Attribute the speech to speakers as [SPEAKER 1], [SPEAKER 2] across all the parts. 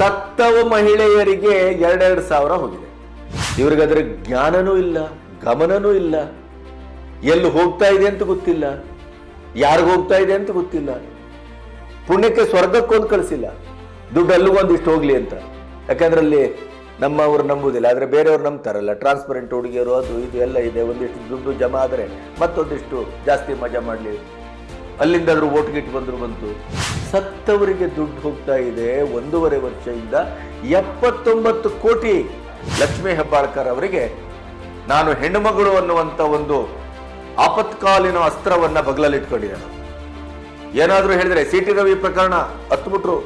[SPEAKER 1] ಸತ್ತವ ಮಹಿಳೆಯರಿಗೆ ಎರಡೆರಡು ಸಾವಿರ ಹೋಗಿದೆ. ಇವ್ರಿಗದ್ರ ಜ್ಞಾನನೂ ಇಲ್ಲ, ಗಮನನೂ ಇಲ್ಲ. ಎಲ್ಲಿ ಹೋಗ್ತಾ ಇದೆ ಅಂತ ಗೊತ್ತಿಲ್ಲ. ಯಾರಿಗ ಹೋಗ್ತಾ ಇದೆ ಅಂತ ಗೊತ್ತಿಲ್ಲ. ಪುಣ್ಯಕ್ಕೆ ಸ್ವರ್ಗಕ್ಕೊಂದು ಕಳಿಸಿಲ್ಲ. ದುಡ್ಡು ಅಲ್ಲಿಗೊಂದಿಷ್ಟು ಹೋಗ್ಲಿ ಅಂತ. ಯಾಕಂದ್ರೆ ಅಲ್ಲಿ ನಮ್ಮವ್ರು ನಂಬುದಿಲ್ಲ, ಆದರೆ ಬೇರೆಯವ್ರು ನಂಬ್ತಾರಲ್ಲ. ಟ್ರಾನ್ಸ್ಪರೆಂಟ್ ಹುಡುಗಿಯರು, ಅದು ಇದು ಎಲ್ಲ ಇದೆ. ಒಂದಿಷ್ಟು ದುಡ್ಡು ಜಮಾ ಆದರೆ ಮತ್ತೊಂದಿಷ್ಟು ಜಾಸ್ತಿ ಮಜಾ ಮಾಡಲಿ. ಅಲ್ಲಿಂದಾದ್ರೂ ಓಟ್ ಗಿಟ್ ಬಂದ್ರು ಬಂತು. ಸತ್ತವರಿಗೆ ದುಡ್ಡು ಹೋಗ್ತಾ ಇದೆ ಒಂದೂವರೆ ವರ್ಷದಿಂದ ಎಪ್ಪತ್ತೊಂಬತ್ತು ಕೋಟಿ ಲಕ್ಷ್ಮೀ ಹೆಬ್ಬಾಳ್ಕರ್ ಅವರಿಗೆ. ನಾನು ಹೆಣ್ಣುಮಗಳು ಅನ್ನುವಂಥ ಒಂದು ಆಪತ್ಕಾಲೀನ ಅಸ್ತ್ರವನ್ನ ಬಗಲಲ್ಲಿಟ್ಕೊಂಡಿದ್ದಾನೆ. ಏನಾದರೂ ಹೇಳಿದ್ರೆ ಸಿ ಟಿ ರವಿ ಪ್ರಕರಣ ಹತ್ಬಿಟ್ರು.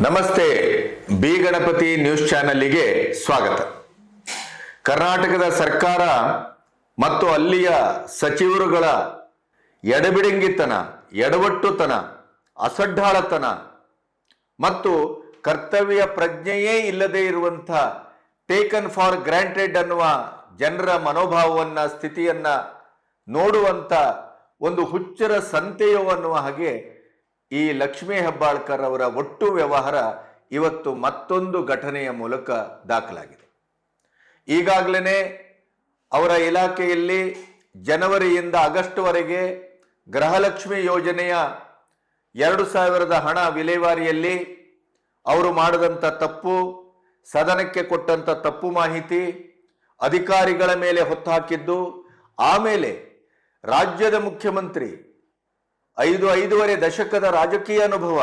[SPEAKER 1] ನಮಸ್ತೆ, ಬಿ ಗಣಪತಿ ನ್ಯೂಸ್ ಚಾನಲ್ಗೆ ಸ್ವಾಗತ. ಕರ್ನಾಟಕದ ಸರ್ಕಾರ ಮತ್ತು ಅಲ್ಲಿಯ ಸಚಿವರುಗಳ ಎಡಬಿಡಂಗಿತನ, ಎಡವಟ್ಟುತನ, ಅಸಡ್ಡಾಳತನ ಮತ್ತು ಕರ್ತವ್ಯ ಪ್ರಜ್ಞೆಯೇ ಇಲ್ಲದೆ ಇರುವಂಥ ಟೇಕನ್ ಫಾರ್ ಗ್ರಾಂಟೆಡ್ ಅನ್ನುವ ಜನರ ಮನೋಭಾವವನ್ನ, ಸ್ಥಿತಿಯನ್ನ ನೋಡುವಂತ ಒಂದು ಹುಚ್ಚರ ಸಂತೆಯೋ ಅನ್ನುವ ಹಾಗೆ ಈ ಲಕ್ಷ್ಮೀ ಹೆಬ್ಬಾಳ್ಕರ್ ಅವರ ಒಟ್ಟು ವ್ಯವಹಾರ ಇವತ್ತು ಮತ್ತೊಂದು ಘಟನೆಯ ಮೂಲಕ ದಾಖಲಾಗಿದೆ. ಈಗಾಗಲೇ ಅವರ ಇಲಾಖೆಯಲ್ಲಿ ಜನವರಿಯಿಂದ ಆಗಸ್ಟ್ವರೆಗೆ ಗೃಹಲಕ್ಷ್ಮಿ ಯೋಜನೆಯ ಎರಡು ಸಾವಿರದ ಹಣ ವಿಲೇವಾರಿಯಲ್ಲಿ ಅವರು ಮಾಡಿದಂಥ ತಪ್ಪು, ಸದನಕ್ಕೆ ಕೊಟ್ಟಂಥ ತಪ್ಪು ಮಾಹಿತಿ ಅಧಿಕಾರಿಗಳ ಮೇಲೆ ಹೊತ್ತಾಕಿದ್ದು ಆಮೇಲೆ ರಾಜ್ಯದ ಮುಖ್ಯಮಂತ್ರಿ ಐದು ಐದೂವರೆ ದಶಕದ ರಾಜಕೀಯ ಅನುಭವ.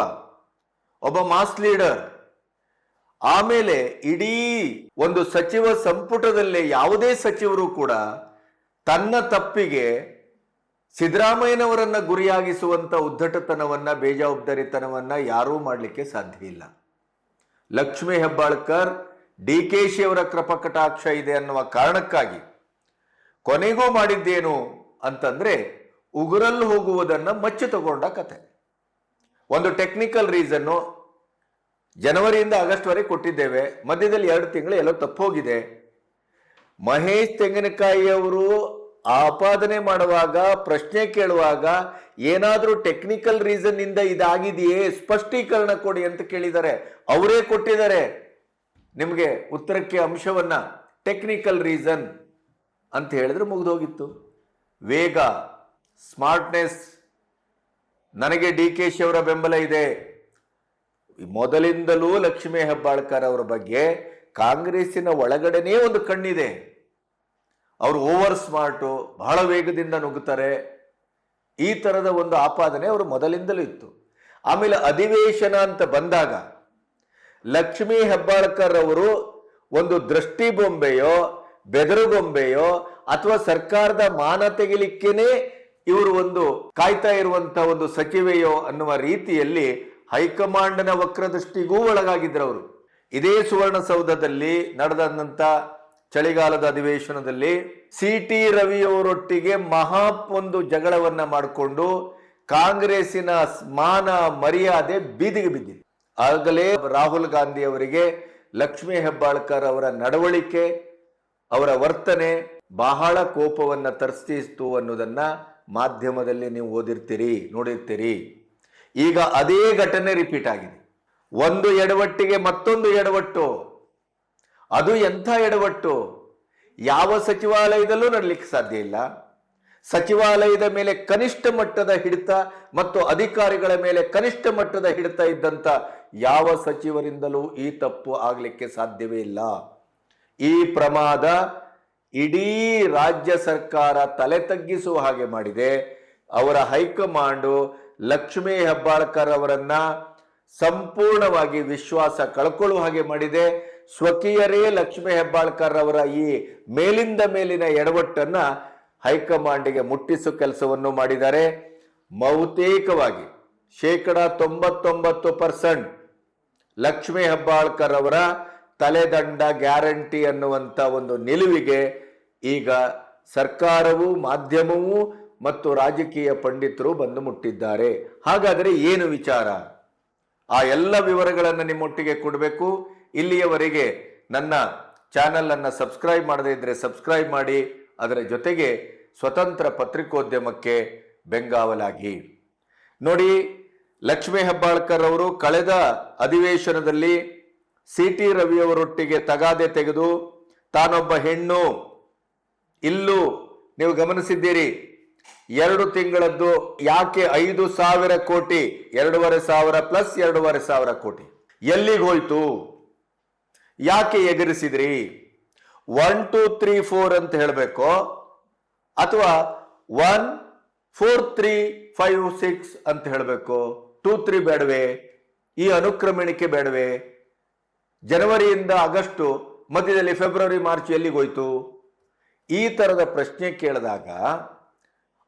[SPEAKER 1] ಒಬ್ಬ ಮಾಸ್ ಲೀಡರ್. ಆಮೇಲೆ ಇಡೀ ಒಂದು ಸಚಿವ ಸಂಪುಟದಲ್ಲೇ ಯಾವುದೇ ಸಚಿವರು ಕೂಡ ತನ್ನ ತಪ್ಪಿಗೆ ಸಿದ್ದರಾಮಯ್ಯನವರನ್ನ ಗುರಿಯಾಗಿಸುವಂತ ಉದ್ದಟತನವನ್ನ, ಬೇಜವಾಬ್ದಾರಿತನವನ್ನ ಯಾರೂ ಮಾಡಲಿಕ್ಕೆ ಸಾಧ್ಯ ಇಲ್ಲ. ಲಕ್ಷ್ಮೀ ಹೆಬ್ಬಾಳ್ಕರ್ ಡಿ ಕೆ ಶಿಯವರ ಕೃಪಕಟಾಕ್ಷ ಇದೆ ಅನ್ನುವ ಕಾರಣಕ್ಕಾಗಿ ಕೊನೆಗೂ ಮಾಡಿದ್ದೇನು ಅಂತಂದ್ರೆ ಉಗುರಲ್ಲಿ ಹೋಗುವುದನ್ನು ಮಚ್ಚು ತಗೊಂಡ ಕತೆ. ಒಂದು ಟೆಕ್ನಿಕಲ್ ರೀಸನ್ನು ಜನವರಿಯಿಂದ ಆಗಸ್ಟ್ ವರೆಗೆ ಕೊಟ್ಟಿದ್ದೇವೆ. ಮಧ್ಯದಲ್ಲಿ ಎರಡು ತಿಂಗಳು ಎಲ್ಲೋ ತಪ್ಪೋಗಿದೆ. ಮಹೇಶ್ ತೆಂಗಿನಕಾಯಿ ಅವರು ಆಪಾದನೆ ಮಾಡುವಾಗ, ಪ್ರಶ್ನೆ ಕೇಳುವಾಗ ಏನಾದರೂ ಟೆಕ್ನಿಕಲ್ ರೀಸನ್ ಇಂದ ಇದಾಗಿದೆಯೇ? ಸ್ಪಷ್ಟೀಕರಣ ಕೊಡಿ ಅಂತ ಕೇಳಿದ್ದಾರೆ. ಅವರೇ ಕೊಟ್ಟಿದ್ದಾರೆ. ನಿಮಗೆ ಉತ್ತರಕ್ಕೆ ಅಂಶವನ್ನ ಟೆಕ್ನಿಕಲ್ ರೀಸನ್ ಅಂತ ಹೇಳಿದ್ರೆ ಮುಗಿದೋಗಿತ್ತು. ವೇಗ ಸ್ಮಾರ್ಟ್ನೆಸ್ ನನಗೆ ಡಿ ಕೆ ಶಿ ಅವರ ಬೆಂಬಲ ಇದೆ. ಮೊದಲಿಂದಲೂ ಲಕ್ಷ್ಮೀ ಹೆಬ್ಬಾಳ್ಕರ್ ಅವರ ಬಗ್ಗೆ ಕಾಂಗ್ರೆಸ್ಸಿನ ಒಳಗಡೆನೇ ಒಂದು ಕಣ್ಣಿದೆ. ಅವರು ಓವರ್ ಸ್ಮಾರ್ಟು, ಬಹಳ ವೇಗದಿಂದ ನುಗ್ಗುತ್ತಾರೆ ಈ ತರದ ಒಂದು ಆಪಾದನೆ ಅವರು ಮೊದಲಿಂದಲೂ ಇತ್ತು. ಆಮೇಲೆ ಅಧಿವೇಶನ ಅಂತ ಬಂದಾಗ ಲಕ್ಷ್ಮೀ ಹೆಬ್ಬಾಳ್ಕರ್ ಅವರು ಒಂದು ದೃಷ್ಟಿ ಬೊಂಬೆಯೋ ಬೆದರುಗೊಂಬೆಯೋ ಅಥವಾ ಸರ್ಕಾರದ ಮಾನ ತೆಗಿಲಿಕ್ಕೇನೆ ಇವರು ಒಂದು ಕಾಯ್ತಾ ಇರುವಂತ ಒಂದು ಸಚಿವೆಯೋ ಅನ್ನುವ ರೀತಿಯಲ್ಲಿ ಹೈಕಮಾಂಡ್ನ ವಕ್ರದೃಷ್ಟಿಗೂ ಒಳಗಾಗಿದ್ರು ಅವರು. ಇದೇ ಸುವರ್ಣಸೌಧದಲ್ಲಿ ನಡೆದಂತ ಚಳಿಗಾಲದ ಅಧಿವೇಶನದಲ್ಲಿ ಸಿ ಟಿ ರವಿಯವರೊಟ್ಟಿಗೆ ಮಹಾ ಒಂದು ಜಗಳವನ್ನ ಮಾಡಿಕೊಂಡು ಕಾಂಗ್ರೆಸ್ಸಿನ ಮಾನ ಮರ್ಯಾದೆ ಬೀದಿಗೆ ಬಿದ್ದಿದೆ. ಆಗಲೇ ರಾಹುಲ್ ಗಾಂಧಿ ಅವರಿಗೆ ಲಕ್ಷ್ಮೀ ಹೆಬ್ಬಾಳ್ಕರ್ ಅವರ ನಡವಳಿಕೆ, ಅವರ ವರ್ತನೆ ಬಹಳ ಕೋಪವನ್ನ ತರಿಸ್ತಿತ್ತು ಅನ್ನೋದನ್ನ ಮಾಧ್ಯಮದಲ್ಲಿ ನೀವು ಓದಿರ್ತೀರಿ, ನೋಡಿರ್ತೀರಿ. ಈಗ ಅದೇ ಘಟನೆ ರಿಪೀಟ್ ಆಗಿದೆ. ಒಂದು ಎಡವಟ್ಟಿಗೆ ಮತ್ತೊಂದು ಎಡವಟ್ಟು. ಅದು ಎಂಥ ಎಡವಟ್ಟು? ಯಾವ ಸಚಿವಾಲಯದಲ್ಲೂ ನಡಲಿಕ್ಕೆ ಸಾಧ್ಯ ಇಲ್ಲ. ಸಚಿವಾಲಯದ ಮೇಲೆ ಕನಿಷ್ಠ ಮಟ್ಟದ ಹಿಡಿತ ಮತ್ತು ಅಧಿಕಾರಿಗಳ ಮೇಲೆ ಕನಿಷ್ಠ ಮಟ್ಟದ ಹಿಡಿತ ಇದ್ದಂಥ ಯಾವ ಸಚಿವರಿಂದಲೂ ಈ ತಪ್ಪು ಆಗಲಿಕ್ಕೆ ಸಾಧ್ಯವೇ ಇಲ್ಲ. ಈ ಪ್ರಮಾದ ಇಡೀ ರಾಜ್ಯ ಸರ್ಕಾರ ತಲೆ ತಗ್ಗಿಸುವ ಹಾಗೆ ಮಾಡಿದೆ. ಅವರ ಹೈಕಮಾಂಡು ಲಕ್ಷ್ಮೀ ಹೆಬ್ಬಾಳ್ಕರ್ ಅವರನ್ನ ಸಂಪೂರ್ಣವಾಗಿ ವಿಶ್ವಾಸ ಕಳ್ಕೊಳ್ಳುವ ಹಾಗೆ ಮಾಡಿದೆ. ಸ್ವಕೀಯರೇ ಲಕ್ಷ್ಮೀ ಹೆಬ್ಬಾಳ್ಕರ್ ಅವರ ಈ ಮೇಲಿಂದ ಮೇಲಿನ ಎಡವಟ್ಟನ್ನ ಹೈಕಮಾಂಡಿಗೆ ಮುಟ್ಟಿಸುವ ಕೆಲಸವನ್ನು ಮಾಡಿದ್ದಾರೆ. ಬಹುತೇಕವಾಗಿ ಶೇಕಡ ತೊಂಬತ್ತೊಂಬತ್ತು ಪರ್ಸೆಂಟ್ ಲಕ್ಷ್ಮೀ ಹೆಬ್ಬಾಳ್ಕರ್ ಅವರ ತಲೆದಂಡ ಗ್ಯಾರಂಟಿ ಅನ್ನುವಂಥ ಒಂದು ನಿಲುವಿಗೆ ಈಗ ಸರ್ಕಾರವು, ಮಾಧ್ಯಮವು ಮತ್ತು ರಾಜಕೀಯ ಪಂಡಿತರು ಬಂದು ಮುಟ್ಟಿದ್ದಾರೆ. ಹಾಗಾದರೆ ಏನು ವಿಚಾರ? ಆ ಎಲ್ಲ ವಿವರಗಳನ್ನು ನಿಮ್ಮೊಟ್ಟಿಗೆ ಕೊಡಬೇಕು. ಇಲ್ಲಿಯವರೆಗೆ ನನ್ನ ಚಾನಲನ್ನು ಸಬ್ಸ್ಕ್ರೈಬ್ ಮಾಡದೇ ಇದ್ದರೆ ಸಬ್ಸ್ಕ್ರೈಬ್ ಮಾಡಿ. ಅದರ ಜೊತೆಗೆ ಸ್ವತಂತ್ರ ಪತ್ರಿಕೋದ್ಯಮಕ್ಕೆ ಬೆಂಗಾವಲಾಗಿ. ನೋಡಿ, ಲಕ್ಷ್ಮೀ ಹೆಬ್ಬಾಳ್ಕರ್ ಅವರು ಕಳೆದ ಅಧಿವೇಶನದಲ್ಲಿ ಸಿ ಟಿ ರವಿಯವರೊಟ್ಟಿಗೆ ತಗಾದೆ ತೆಗೆದು ತಾನೊಬ್ಬ ಹೆಣ್ಣು. ಇಲ್ಲೂ ನೀವು ಗಮನಿಸಿದ್ದೀರಿ, ಎರಡು ತಿಂಗಳದ್ದು ಯಾಕೆ ಐದು ಸಾವಿರ ಕೋಟಿ, ಎರಡೂವರೆ ಸಾವಿರ ಪ್ಲಸ್ ಎರಡೂವರೆ ಸಾವಿರ ಕೋಟಿ? ಎಲ್ಲಿಗೆ ಹೋಯ್ತು? ಯಾಕೆ ಎಗರಿಸಿದ್ರಿ? ಒನ್, ಟೂ, ತ್ರೀ, ಫೋರ್ ಅಂತ ಹೇಳಬೇಕು? ಅಥವಾ one, four, three, five, six ಅಂತ ಹೇಳಬೇಕು? ಟೂ, ತ್ರೀ ಬೇಡವೆ? ಈ ಅನುಕ್ರಮಣಿಕೆ ಬೇಡವೆ? ಜನವರಿಯಿಂದ ಆಗಸ್ಟು, ಮಧ್ಯದಲ್ಲಿ ಫೆಬ್ರವರಿ, ಮಾರ್ಚ್ ಎಲ್ಲಿಗೋಯ್ತು ಈ ತರದ ಪ್ರಶ್ನೆ ಕೇಳಿದಾಗ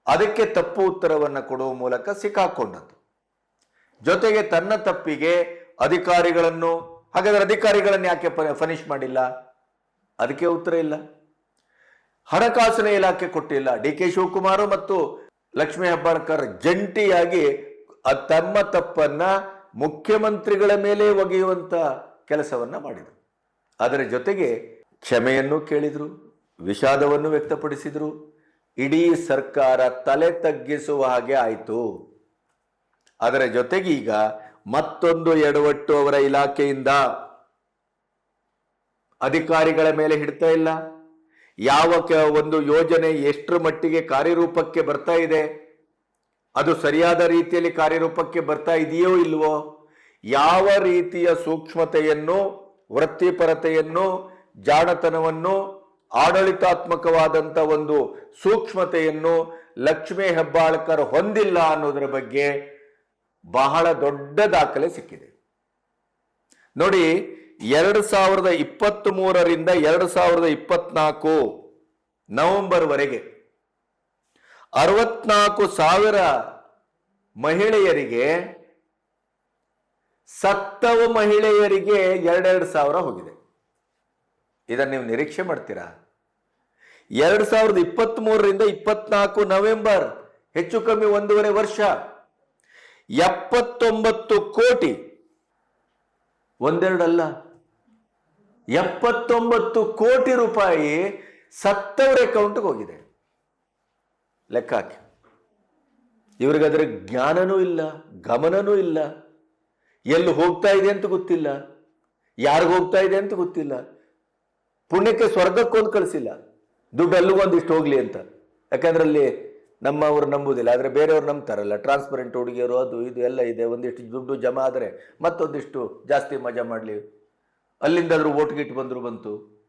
[SPEAKER 1] ಅದಕ್ಕೆ ತಪ್ಪು ಉತ್ತರವನ್ನು ಕೊಡುವ ಮೂಲಕ ಸಿಕ್ಕಾಕೊಂಡದ್ದು. ಜೊತೆಗೆ ತನ್ನ ತಪ್ಪಿಗೆ ಅಧಿಕಾರಿಗಳನ್ನು, ಹಾಗಾದರೆ ಅಧಿಕಾರಿಗಳನ್ನು ಯಾಕೆ ಫನಿಷ್ ಮಾಡಿಲ್ಲ? ಅದಕ್ಕೆ ಉತ್ತರ ಇಲ್ಲ. ಹಣಕಾಸಿನ ಇಲಾಖೆ ಕೊಟ್ಟಿಲ್ಲ. ಡಿ ಕೆ ಶಿವಕುಮಾರ್ ಮತ್ತು ಲಕ್ಷ್ಮೀ ಹೆಬ್ಬಾಳ್ಕರ್ ಜಂಟಿಯಾಗಿ ತಮ್ಮ ತಪ್ಪನ್ನ ಮುಖ್ಯಮಂತ್ರಿಗಳ ಮೇಲೆ ಒಗೆಯುವಂತ ಕೆಲಸವನ್ನ ಮಾಡಿದರು. ಅದರ ಜೊತೆಗೆ ಕ್ಷಮೆಯನ್ನು ಕೇಳಿದರು, ವಿಷಾದವನ್ನು ವ್ಯಕ್ತಪಡಿಸಿದರು. ಇಡೀ ಸರ್ಕಾರ ತಲೆ ತಗ್ಗಿಸುವ ಹಾಗೆ ಆಯಿತು. ಅದರ ಜೊತೆಗೀಗ ಮತ್ತೊಂದು ಎಡವಟ್ಟು ಅವರ ಇಲಾಖೆಯಿಂದ ಅಧಿಕಾರಿಗಳ ಮೇಲೆ ಹಿಡ್ತಾ ಇಲ್ಲ. ಯಾವ ಒಂದು ಯೋಜನೆ ಎಷ್ಟರ ಮಟ್ಟಿಗೆ ಕಾರ್ಯರೂಪಕ್ಕೆ ಬರ್ತಾ ಇದೆ, ಅದು ಸರಿಯಾದ ರೀತಿಯಲ್ಲಿ ಕಾರ್ಯರೂಪಕ್ಕೆ ಬರ್ತಾ ಇದೆಯೋ ಇಲ್ವೋ ಯಾವ ರೀತಿಯ ಸೂಕ್ಷ್ಮತೆಯನ್ನು, ವೃತ್ತಿಪರತೆಯನ್ನು, ಜಾಣತನವನ್ನು, ಆಡಳಿತಾತ್ಮಕವಾದಂಥ ಒಂದು ಸೂಕ್ಷ್ಮತೆಯನ್ನು ಲಕ್ಷ್ಮೀ ಹೆಬ್ಬಾಳ್ಕರ್ ಹೊಂದಿಲ್ಲ ಅನ್ನೋದರ ಬಗ್ಗೆ ಬಹಳ ದೊಡ್ಡ ದಾಖಲೆ ಸಿಕ್ಕಿದೆ. ನೋಡಿ, ಎರಡು ಸಾವಿರದ ಇಪ್ಪತ್ತ್ ಮೂರರಿಂದ ಎರಡು ಸಾವಿರದ ಇಪ್ಪತ್ನಾಲ್ಕು ನವೆಂಬರ್ ವರೆಗೆ ಅರವತ್ನಾಲ್ಕು ಸಾವಿರ ಮಹಿಳೆಯರಿಗೆ ಸತ್ತವ ಮಹಿಳೆಯರಿಗೆ ಎರಡೆರಡು ಸಾವಿರ ಹೋಗಿದೆ. ಇದನ್ನು ನೀವು ನಿರೀಕ್ಷೆ ಮಾಡ್ತೀರಾ? ಎರಡು ಸಾವಿರದ ಇಪ್ಪತ್ತ್ ಮೂರರಿಂದ ಇಪ್ಪತ್ನಾಲ್ಕು ನವೆಂಬರ್, ಹೆಚ್ಚು ಕಮ್ಮಿ ಒಂದೂವರೆ ವರ್ಷ. ಎಪ್ಪತ್ತೊಂಬತ್ತು ಕೋಟಿ. ಒಂದೆರಡಲ್ಲ. ಎಪ್ಪತ್ತೊಂಬತ್ತು ಕೋಟಿ ರೂಪಾಯಿ ಸತ್ತವರ ಅಕೌಂಟ್ಗೆ ಹೋಗಿದೆ. ಲೆಕ್ಕ ಹಾಕಿ. ಇವ್ರಿಗಾದ್ರೆ ಜ್ಞಾನನೂ ಇಲ್ಲ, ಗಮನನೂ ಇಲ್ಲ. ಎಲ್ಲಿ ಹೋಗ್ತಾ ಇದೆ ಅಂತ ಗೊತ್ತಿಲ್ಲ. ಯಾರಿಗೆ ಹೋಗ್ತಾ ಇದೆ ಅಂತ ಗೊತ್ತಿಲ್ಲ. ಪುಣ್ಯಕ್ಕೆ ಸ್ವರ್ಗಕ್ಕೊಂದು ಕಳಿಸಿಲ್ಲ. ದುಡ್ಡು ಅಲ್ಲಿಗೊಂದಿಷ್ಟು ಹೋಗ್ಲಿ ಅಂತ. ಯಾಕಂದ್ರೆ ಅಲ್ಲಿ ನಮ್ಮವ್ರು ನಂಬುವುದಿಲ್ಲ ಆದರೆ ಬೇರೆಯವ್ರು ನಂಬ್ತಾರಲ್ಲ. ಟ್ರಾನ್ಸ್ಪರೆಂಟ್ ಹುಡುಗಿಯರು, ಅದು ಇದು ಎಲ್ಲ ಇದೆ. ಒಂದಿಷ್ಟು ದುಡ್ಡು ಜಮಾ ಆದರೆ ಮತ್ತೊಂದಿಷ್ಟು ಜಾಸ್ತಿ ಮಜಾ ಮಾಡಲಿ. ಅಲ್ಲಿಂದಾದರೂ ಓಟ್ ಗಿಟ್ ಬಂದ್ರು ಬಂತು.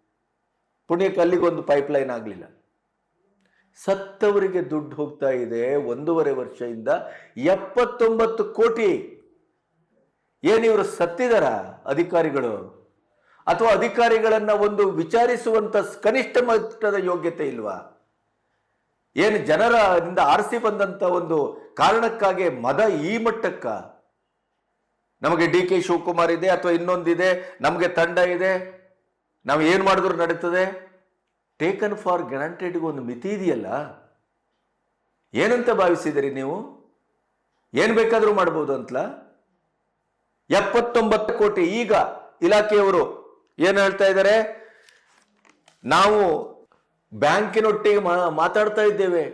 [SPEAKER 1] ಪುಣ್ಯಕ್ಕೆ ಅಲ್ಲಿಗೊಂದು ಪೈಪ್ಲೈನ್ ಆಗಲಿಲ್ಲ. ಸತ್ತವರಿಗೆ ದುಡ್ಡು ಹೋಗ್ತಾ ಇದೆ ಒಂದೂವರೆ ವರ್ಷದಿಂದ ಎಪ್ಪತ್ತೊಂಬತ್ತು ಕೋಟಿ. ಏನು ಇವರು ಸತ್ತಿದಾರ ಅಧಿಕಾರಿಗಳು? ಅಥವಾ ಅಧಿಕಾರಿಗಳನ್ನ ಒಂದು ವಿಚಾರಿಸುವಂತ ಕನಿಷ್ಠ ಮಟ್ಟದ ಯೋಗ್ಯತೆ ಇಲ್ವಾ? ಏನು ಜನರಿಂದ ಆರಿಸಿ ಬಂದಂತ ಒಂದು ಕಾರಣಕ್ಕಾಗಿ ಮದ ಈ ಮಟ್ಟಕ್ಕ? ನಮಗೆ ಡಿ ಕೆ ಶಿವಕುಮಾರ್ ಇದೆ ಅಥವಾ ಇನ್ನೊಂದಿದೆ, ನಮಗೆ ತಂಡ ಇದೆ, ನಾವು ಏನು ಮಾಡಿದ್ರು ನಡೀತದೆ? ಟೇಕನ್ ಫಾರ್ ಗ್ಯಾರಂಟೆಡ್ಗೆ ಒಂದು ಮಿತಿ ಇದೆಯಲ್ಲ? ಏನಂತ ಭಾವಿಸಿದಿರಿ ನೀವು? ಏನು ಬೇಕಾದರೂ ಮಾಡ್ಬೋದು ಅಂತಲಾ? ಎಪ್ಪತ್ತೊಂಬತ್ತು ಕೋಟಿ. ಈಗ ಇಲಾಖೆಯವರು ಏನು ಹೇಳ್ತಾ ಇದ್ದಾರೆ? ನಾವು ಬ್ಯಾಂಕಿನೊಟ್ಟಿಗೆ ಮಾತಾಡ್ತಾ ಇದ್ದೇವೆ.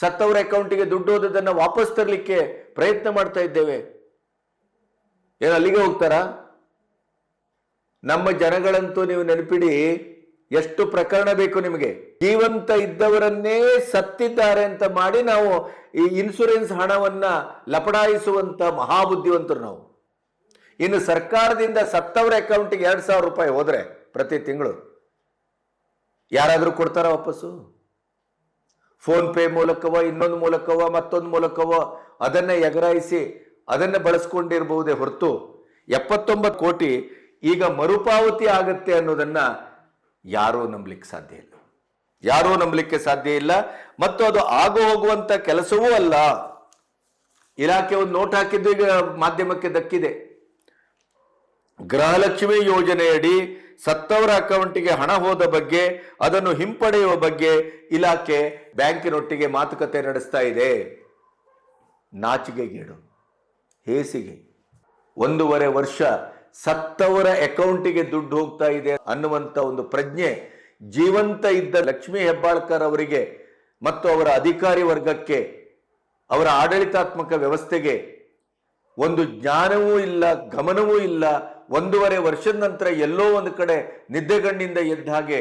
[SPEAKER 1] ಸತ್ತವರ ಅಕೌಂಟಿಗೆ ದುಡ್ಡು ಹೋದದನ್ನು ವಾಪಸ್ ತರಲಿಕ್ಕೆ ಪ್ರಯತ್ನ ಮಾಡ್ತಾ ಇದ್ದೇವೆ. ಏನು ಅಲ್ಲಿಗೆ ಹೋಗ್ತಾರಾ? ನಮ್ಮ ಜನಗಳಂತೂ ನೀವು ನೆನಪಿಡಿ, ಎಷ್ಟು ಪ್ರಕರಣ ಬೇಕು ನಿಮಗೆ? ಜೀವಂತ ಇದ್ದವರನ್ನೇ ಸತ್ತಿದ್ದಾರೆ ಅಂತ ಮಾಡಿ ನಾವು ಈ ಇನ್ಸೂರೆನ್ಸ್ ಹಣವನ್ನ ಲಪಡಾಯಿಸುವಂತ ಮಹಾಬುದ್ಧಿವಂತರು ನಾವು. ಇನ್ನು ಸರ್ಕಾರದಿಂದ ಸತ್ತವರ ಅಕೌಂಟಿಗೆ ಎರಡು ಸಾವಿರ ರೂಪಾಯಿ ಹೋದರೆ ಪ್ರತಿ ತಿಂಗಳು, ಯಾರಾದರೂ ಕೊಡ್ತಾರ ವಾಪಸ್ಸು? ಫೋನ್ ಪೇ ಮೂಲಕವೋ, ಇನ್ನೊಂದು ಮೂಲಕವೋ, ಮತ್ತೊಂದು ಮೂಲಕವೋ, ಅದನ್ನು ಎಗರಾಯಿಸಿ, ಅದನ್ನು ಬಳಸ್ಕೊಂಡಿರಬಹುದೇ ಹೊರತು ಎಪ್ಪತ್ತೊಂಬತ್ತು ಕೋಟಿ ಈಗ ಮರುಪಾವತಿ ಆಗುತ್ತೆ ಅನ್ನೋದನ್ನು ಯಾರೂ ನಂಬಲಿಕ್ಕೆ ಸಾಧ್ಯ ಇಲ್ಲ. ಯಾರೂ ನಂಬಲಿಕ್ಕೆ ಸಾಧ್ಯ ಇಲ್ಲ. ಮತ್ತು ಅದು ಆಗು ಹೋಗುವಂಥ ಕೆಲಸವೂ ಅಲ್ಲ. ಇಲಾಖೆ ಒಂದು ನೋಟ್ ಹಾಕಿದ್ದು ಈಗ ಮಾಧ್ಯಮಕ್ಕೆ ದಕ್ಕಿದೆ. ಗೃಹಲಕ್ಷ್ಮಿ ಯೋಜನೆಯಡಿ ಸತ್ತವರ ಅಕೌಂಟಿಗೆ ಹಣ ಹೋದ ಬಗ್ಗೆ, ಅದನ್ನು ಹಿಂಪಡೆಯುವ ಬಗ್ಗೆ ಇಲಾಖೆ ಬ್ಯಾಂಕಿನೊಟ್ಟಿಗೆ ಮಾತುಕತೆ ನಡೆಸ್ತಾ ಇದೆ. ನಾಚಿಕೆಗೇಡು ಹೇಸಿಗೆ. ಒಂದೂವರೆ ವರ್ಷ ಸತ್ತವರ ಅಕೌಂಟಿಗೆ ದುಡ್ಡು ಹೋಗ್ತಾ ಇದೆ ಅನ್ನುವಂಥ ಒಂದು ಪ್ರಜ್ಞೆ ಜೀವಂತ ಇದ್ದ ಲಕ್ಷ್ಮೀ ಹೆಬ್ಬಾಳ್ಕರ್ ಅವರಿಗೆ ಮತ್ತು ಅವರ ಅಧಿಕಾರಿ ವರ್ಗಕ್ಕೆ, ಅವರ ಆಡಳಿತಾತ್ಮಕ ವ್ಯವಸ್ಥೆಗೆ ಒಂದು ಜ್ಞಾನವೂ ಇಲ್ಲ, ಗಮನವೂ ಇಲ್ಲ ಒಂದೂವರೆ ವರ್ಷದ ನಂತರ ಎಲ್ಲೋ ಒಂದು ಕಡೆ ನಿದ್ದೆಗಣ್ಣಿಂದ ಎದ್ದ ಹಾಗೆ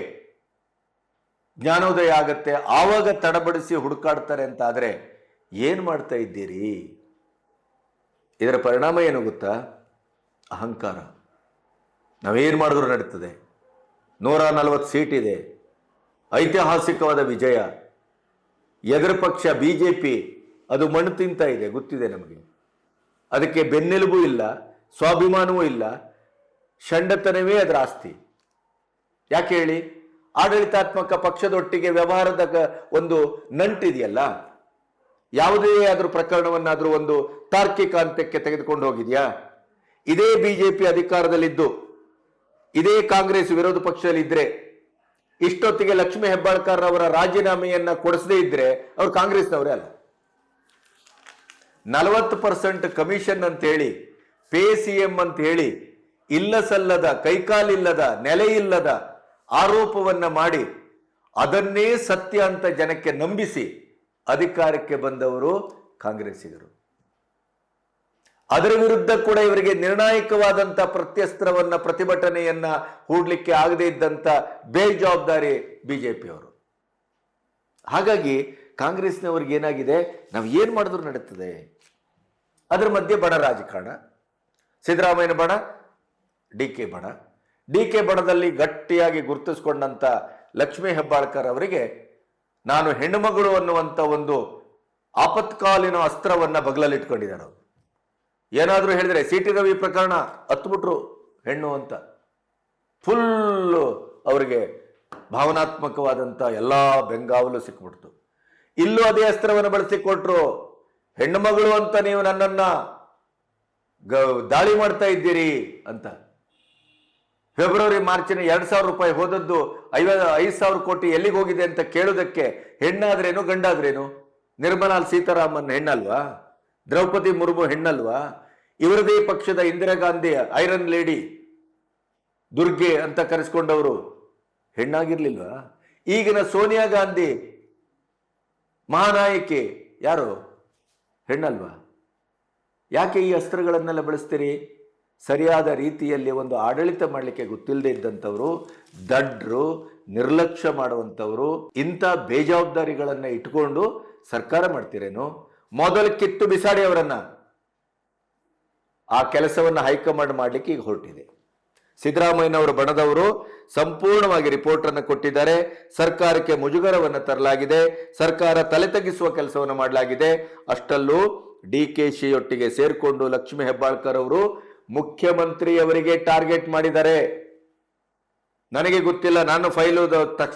[SPEAKER 1] ಜ್ಞಾನೋದಯ ಆಗತ್ತೆ, ಆವಾಗ ತಡಬಡಿಸಿ ಹುಡುಕಾಡ್ತಾರೆ ಅಂತ ಆದರೆ ಏನು ಮಾಡ್ತಾ ಇದ್ದೀರಿ? ಇದರ ಪರಿಣಾಮ ಏನು ಗೊತ್ತಾ? ಅಹಂಕಾರ. ನಾವೇನು ಮಾಡಿದ್ರು ನಡೀತದೆ? ನೂರ ನಲವತ್ತು ಸೀಟ್ ಇದೆ. ಐತಿಹಾಸಿಕವಾದ ವಿಜಯ. ಎದುರ ಪಕ್ಷ ಬಿ ಜೆ ಪಿ ಅದು ಮಣ್ಣು ತಿಂತ ಇದೆ, ಗೊತ್ತಿದೆ ನಮಗೆ. ಅದಕ್ಕೆ ಬೆನ್ನೆಲುಬು ಇಲ್ಲ, ಸ್ವಾಭಿಮಾನವೂ ಇಲ್ಲ ಷಂಡತನವೇ ಅದರ ಆಸ್ತಿ. ಯಾಕೆ ಹೇಳಿ? ಆಡಳಿತಾತ್ಮಕ ಪಕ್ಷದೊಟ್ಟಿಗೆ ವ್ಯವಹಾರದ ಒಂದು ನಂಟಿದೆಯಲ್ಲ? ಯಾವುದೇ ಆದರೂ ಪ್ರಕರಣವನ್ನಾದರೂ ಒಂದು ತಾರ್ಕಿಕ ಅಂತ್ಯಕ್ಕೆ ತೆಗೆದುಕೊಂಡು ಹೋಗಿದೆಯಾ? ಇದೇ ಬಿಜೆಪಿ ಅಧಿಕಾರದಲ್ಲಿದ್ದು, ಇದೇ ಕಾಂಗ್ರೆಸ್ ವಿರೋಧ ಪಕ್ಷದಲ್ಲಿ ಇದ್ರೆ, ಇಷ್ಟೊತ್ತಿಗೆ ಲಕ್ಷ್ಮೀ ಹೆಬ್ಬಾಳ್ಕರ್ ಅವರ ರಾಜೀನಾಮೆಯನ್ನ ಕೊಡಿಸದೇ ಇದ್ರೆ ಅವರು ಕಾಂಗ್ರೆಸ್ನವರೇ ಅಲ್ಲ. ನಲವತ್ತು ಪರ್ಸೆಂಟ್ ಕಮಿಷನ್ ಅಂತ ಹೇಳಿ ಪೇ ಸಿ ಎಂ ಅಂತ ಹೇಳಿ ಇಲ್ಲ ಸಲ್ಲದ ಕೈಕಾಲಿಲ್ಲದ, ನೆಲೆಯಿಲ್ಲದ ಆರೋಪವನ್ನ ಮಾಡಿ ಅದನ್ನೇ ಸತ್ಯ ಅಂತ ಜನಕ್ಕೆ ನಂಬಿಸಿ ಅಧಿಕಾರಕ್ಕೆ ಬಂದವರು ಕಾಂಗ್ರೆಸ್ಸಿಗರು. ಅದರ ವಿರುದ್ಧ ಕೂಡ ಇವರಿಗೆ ನಿರ್ಣಾಯಕವಾದಂಥ ಪ್ರತ್ಯಸ್ತ್ರವನ್ನ, ಪ್ರತಿಭಟನೆಯನ್ನ ಹೂಡ್ಲಿಕ್ಕೆ ಆಗದೇ ಇದ್ದಂತ ಬೇಜವಾಬ್ದಾರಿ ಬಿಜೆಪಿಯವರು. ಹಾಗಾಗಿ ಕಾಂಗ್ರೆಸ್ನವ್ರಿಗೆ ಏನಾಗಿದೆ? ನಾವು ಏನು ಮಾಡಿದ್ರು ನಡೀತದೆ? ಅದರ ಮಧ್ಯೆ ಬಣ ರಾಜಕಾರಣ, ಸಿದ್ದರಾಮಯ್ಯನ ಬಣ ಡಿ ಕೆ ಬಣ. ಡಿ ಕೆ ಬಣದಲ್ಲಿ ಗಟ್ಟಿಯಾಗಿ ಗುರುತಿಸಿಕೊಂಡಂತ ಲಕ್ಷ್ಮೀ ಹೆಬ್ಬಾಳ್ಕರ್ ಅವರಿಗೆ ನಾನು ಹೆಣ್ಣುಮಗಳು ಅನ್ನುವಂಥ ಒಂದು ಆಪತ್ಕಾಲೀನ ಅಸ್ತ್ರವನ್ನ ಬಗಲಲ್ಲಿ ಇಟ್ಕೊಂಡಿದ್ದಾರೆ ಅವರು. ಏನಾದರೂ ಹೇಳಿದರೆ ಸಿ ಟಿ ರವಿ ಪ್ರಕರಣ ಹತ್ಬಿಟ್ರು ಹೆಣ್ಣು ಅಂತ. ಫುಲ್ ಅವರಿಗೆ ಭಾವನಾತ್ಮಕವಾದಂಥ ಎಲ್ಲ ಬೆಂಗಾವಲು ಸಿಕ್ಬಿಡ್ತು. ಇಲ್ಲೂ ಅದೇ ಅಸ್ತ್ರವನ್ನು ಬಳಸಿಕೊಟ್ರು ಹೆಣ್ಣು ಮಗಳು ಅಂತ ನೀವು ನನ್ನನ್ನ ಗ- ದಾಳಿ ಮಾಡ್ತಾ ಇದ್ದೀರಿ ಅಂತ. ಫೆಬ್ರವರಿ, ಮಾರ್ಚಿನ ಎರಡು ಸಾವಿರ ರೂಪಾಯಿ ಹೋದದ್ದು ಐವ ಐದು ಸಾವಿರ ಕೋಟಿ ಎಲ್ಲಿಗೆ ಹೋಗಿದೆ ಅಂತ ಕೇಳೋದಕ್ಕೆ ಹೆಣ್ಣಾದ್ರೇನು, ಗಂಡಾದ್ರೇನು? ನಿರ್ಮಲಾ ಸೀತಾರಾಮನ್ ಹೆಣ್ಣಲ್ವಾ? ದ್ರೌಪದಿ ಮುರ್ಮು ಹೆಣ್ಣಲ್ವಾ? ಇವರದೇ ಪಕ್ಷದ ಇಂದಿರಾ ಗಾಂಧಿ, ಐರನ್ ಲೇಡಿ, ದುರ್ಗೆ ಅಂತ ಕರೆಸ್ಕೊಂಡವರು ಹೆಣ್ಣಾಗಿರ್ಲಿಲ್ವಾ? ಈಗಿನ ಸೋನಿಯಾ ಗಾಂಧಿ ಮಹಾನಾಯಕಿ ಯಾರು? ಹೆಣ್ಣಲ್ವಾ? ಯಾಕೆ ಈ ಅಸ್ತ್ರಗಳನ್ನೆಲ್ಲ ಬಳಸ್ತೀರಿ? ಸರಿಯಾದ ರೀತಿಯಲ್ಲಿ ಒಂದು ಆಡಳಿತ ಮಾಡಲಿಕ್ಕೆ ಗೊತ್ತಿಲ್ಲದೆ ಇದ್ದಂಥವರು, ದಡ್ರು, ನಿರ್ಲಕ್ಷ್ಯ ಮಾಡುವಂಥವರು, ಇಂಥ ಬೇಜವಾಬ್ದಾರಿಗಳನ್ನು ಇಟ್ಕೊಂಡು ಸರ್ಕಾರ ಮಾಡ್ತೀರೇನು? ಮೊದಲು ಕಿತ್ತು ಬಿಸಾಡಿ ಅವರನ್ನ. ಆ ಕೆಲಸವನ್ನು ಹೈಕಮಾಂಡ್ ಮಾಡಲಿಕ್ಕೆ ಈಗ ಹೊರಟಿದೆ. ಸಿದ್ದರಾಮಯ್ಯನವರು ಬಣದವರು ಸಂಪೂರ್ಣವಾಗಿ ರಿಪೋರ್ಟ್ ಅನ್ನು ಕೊಟ್ಟಿದ್ದಾರೆ. ಸರ್ಕಾರಕ್ಕೆ ಮುಜುಗರವನ್ನು ತರಲಾಗಿದೆ. ಸರ್ಕಾರ ತಲೆ ತಗ್ಗಿಸುವ ಕೆಲಸವನ್ನು ಮಾಡಲಾಗಿದೆ. ಅಷ್ಟಲ್ಲೂ ಡಿ ಕೆ ಶಿಯೊಟ್ಟಿಗೆ ಸೇರಿಕೊಂಡು ಲಕ್ಷ್ಮೀ ಹೆಬ್ಬಾಳ್ಕರ್ ಅವರು ಮುಖ್ಯಮಂತ್ರಿಯವರಿಗೆ ಟಾರ್ಗೆಟ್ ಮಾಡಿದ್ದಾರೆ. ನನಗೆ ಗೊತ್ತಿಲ್ಲ, ನಾನು ಫೈಲು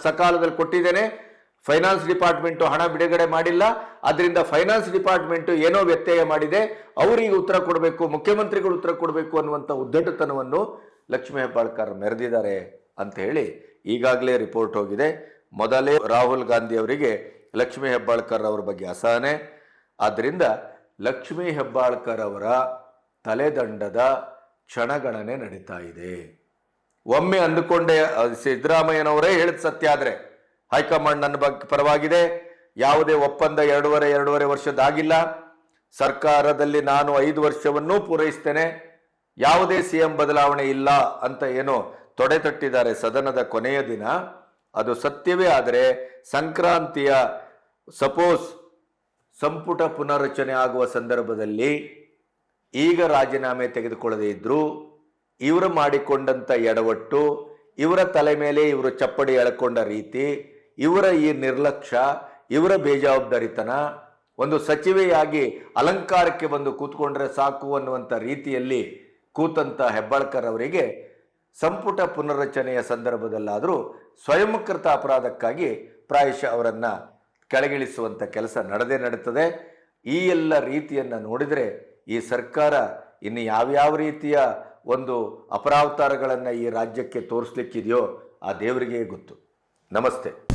[SPEAKER 1] ಸಕಾಲದಲ್ಲಿ ಕೊಟ್ಟಿದ್ದೇನೆ. ಫೈನಾನ್ಸ್ ಡಿಪಾರ್ಟ್ಮೆಂಟ್ ಹಣ ಬಿಡುಗಡೆ ಮಾಡಿಲ್ಲ. ಅದರಿಂದ ಫೈನಾನ್ಸ್ ಡಿಪಾರ್ಟ್ಮೆಂಟ್ ಏನೋ ವ್ಯತ್ಯಯ ಮಾಡಿದೆ. ಅವರಿಗೆ ಉತ್ತರ ಕೊಡಬೇಕು, ಮುಖ್ಯಮಂತ್ರಿಗಳು ಉತ್ತರ ಕೊಡಬೇಕು ಅನ್ನುವಂಥ ಉದ್ದಟತನವನ್ನು ಲಕ್ಷ್ಮೀ ಹೆಬ್ಬಾಳ್ಕರ್ ಮೆರೆದಿದ್ದಾರೆ ಅಂತ ಹೇಳಿ ಈಗಾಗಲೇ ರಿಪೋರ್ಟ್ ಹೋಗಿದೆ. ಮೊದಲೇ ರಾಹುಲ್ ಗಾಂಧಿ ಅವರಿಗೆ ಲಕ್ಷ್ಮೀ ಹೆಬ್ಬಾಳ್ಕರ್ ಅವರ ಬಗ್ಗೆ ಅಸಹನೆ. ಆದ್ದರಿಂದ ಲಕ್ಷ್ಮೀ ಹೆಬ್ಬಾಳ್ಕರ್ ಅವರ ತಲೆದಂಡದ ಕ್ಷಣಗಣನೆ ನಡೀತಾ ಇದೆ. ಒಮ್ಮೆ ಅಂದುಕೊಂಡೆ ಸಿದ್ದರಾಮಯ್ಯನವರೇ ಹೇಳಿದ ಸತ್ಯ ಆದರೆ ಹೈಕಮಾಂಡ್ ನನ್ನ ಬಗ್ಗೆ ಪರವಾಗಿದೆ. ಯಾವುದೇ ಒಪ್ಪಂದ ಎರಡೂವರೆ ಎರಡೂವರೆ ವರ್ಷದಾಗಿಲ್ಲ ಸರ್ಕಾರದಲ್ಲಿ ನಾನು ಐದು ವರ್ಷವನ್ನೂ ಪೂರೈಸ್ತೇನೆ. ಯಾವುದೇ ಸಿಎಂ ಬದಲಾವಣೆ ಇಲ್ಲ ಅಂತ ಏನೋ ತೊಡೆ ತಟ್ಟಿದ್ದಾರೆ ಸದನದ ಕೊನೆಯ ದಿನ. ಅದು ಸತ್ಯವೇ ಆದರೆ ಸಂಕ್ರಾಂತಿಯ, ಸಪೋಸ್ ಸಂಪುಟ ಪುನರ್ರಚನೆ ಆಗುವ ಸಂದರ್ಭದಲ್ಲಿ ಈಗ ರಾಜೀನಾಮೆ ತೆಗೆದುಕೊಳ್ಳದೇ ಇದ್ರು ಇವರು ಮಾಡಿಕೊಂಡಂಥ ಎಡವಟ್ಟು, ಇವರ ತಲೆ ಮೇಲೆ ಇವರು ಚಪ್ಪಡಿ ಎಳ್ಕೊಂಡ ರೀತಿ, ಇವರ ಈ ನಿರ್ಲಕ್ಷ್ಯ, ಇವರ ಬೇಜವಾಬ್ದಾರಿತನ ಒಂದು ಸಚಿವೆಯಾಗಿ ಅಲಂಕಾರಕ್ಕೆ ಬಂದು ಕೂತ್ಕೊಂಡ್ರೆ ಸಾಕು ಅನ್ನುವಂಥ ರೀತಿಯಲ್ಲಿ ಕೂತಂತ ಹೆಬ್ಬಾಳ್ಕರ್ ಅವರಿಗೆ ಸಂಪುಟ ಪುನರ್ರಚನೆಯ ಸಂದರ್ಭದಲ್ಲಾದರೂ ಸ್ವಯಂಕೃತ ಅಪರಾಧಕ್ಕಾಗಿ ಪ್ರಾಯಶಃ ಅವರನ್ನು ಕೆಳಗಿಳಿಸುವಂಥ ಕೆಲಸ ನಡೆದೇ ನಡೀತದೆ. ಈ ಎಲ್ಲ ರೀತಿಯನ್ನು ನೋಡಿದರೆ ಈ ಸರ್ಕಾರ ಇನ್ನು ಯಾವ್ಯಾವ ರೀತಿಯ ಒಂದು ಅಪರಾವತಾರಗಳನ್ನು ಈ ರಾಜ್ಯಕ್ಕೆ ತೋರಿಸ್ಲಿಕ್ಕಿದೆಯೋ ಆ ದೇವರಿಗೆ ಗೊತ್ತು. ನಮಸ್ತೆ.